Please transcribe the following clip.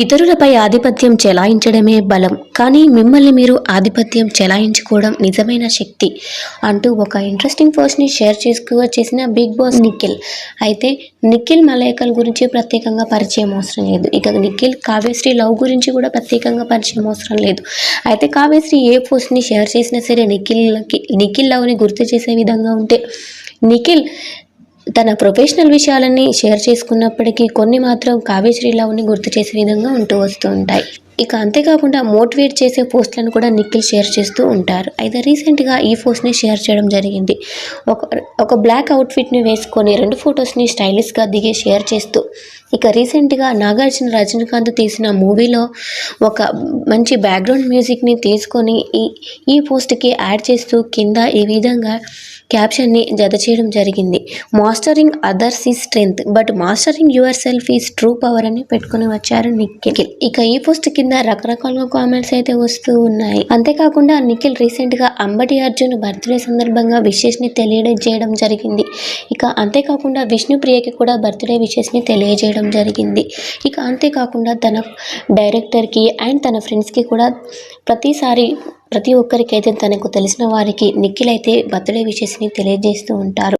ఇతరులపై ఆధిపత్యం చెలాయించడమే బలం. కానీ మిమ్మల్ని మీరు ఆధిపత్యం చెలాయించుకోవడం నిజమైన శక్తి అంటూ ఒక ఇంట్రెస్టింగ్ పోస్ట్ని షేర్ చేసుకు చేసిన బిగ్ బాస్ నిఖిల్ అయితే నిఖిల్ మలయకల్ గురించి ప్రత్యేకంగా పరిచయం అవసరం లేదు. ఇక నిఖిల్ కావ్యశ్రీ లవ్ గురించి కూడా ప్రత్యేకంగా పరిచయం అవసరం లేదు. అయితే కావ్యశ్రీ ఏ పోస్ట్ని షేర్ చేసినా సరే నిఖిల్కి నిఖిల్ లవ్ని గుర్తు చేసే విధంగా ఉంటే నిఖిల్ తన ప్రొఫెషనల్ విషయాలన్నీ షేర్ చేసుకున్నప్పటికీ కొన్ని మాత్రం కావ్యశ్రీ లవ్ని గుర్తు చేసే విధంగా ఉంటూ వస్తూ ఉంటాయి. ఇక అంతేకాకుండా మోటివేట్ చేసే పోస్ట్లను కూడా నిఖిల్ షేర్ చేస్తూ ఉంటారు. అయితే రీసెంట్గా ఈ పోస్ట్ని షేర్ చేయడం జరిగింది. ఒక ఒక బ్లాక్ అవుట్ఫిట్ని వేసుకొని రెండు ఫొటోస్ని స్టైలిష్గా దిగి షేర్ చేస్తూ ఇక రీసెంట్గా నాగార్జున రజనీకాంత్ తీసిన మూవీలో ఒక మంచి బ్యాక్గ్రౌండ్ మ్యూజిక్ని తీసుకొని ఈ ఈ పోస్ట్కి యాడ్ చేస్తూ కింద ఈ విధంగా క్యాప్షన్ని జత చేయడం జరిగింది. Mastering others is strength but mastering yourself is true power అని పెట్టుకుని వచ్చారు నిఖిల్. ఇక ఈ పోస్ట్ కింద రకరకాలుగా కామెంట్స్ అయితే వస్తూ ఉన్నాయి. అంతేకాకుండా నిఖిల్ రీసెంట్గా అంబటి అర్జున్ బర్త్డే సందర్భంగా విషెస్ని తెలియజేయడం జరిగింది. ఇక అంతేకాకుండా విష్ణుప్రియకి కూడా బర్త్డే విషయస్ని తెలియజేయడం చేయడం జరిగింది. ఇక అంతేకాకుండా తన డైరెక్టర్కి అండ్ తన ఫ్రెండ్స్కి కూడా ప్రతిసారి ప్రతి ఒక్కరికైతే తనకు తెలిసిన వారికి నిఖిల్ అయితే బర్త్డే విషెస్ని తెలియజేస్తూ ఉంటారు.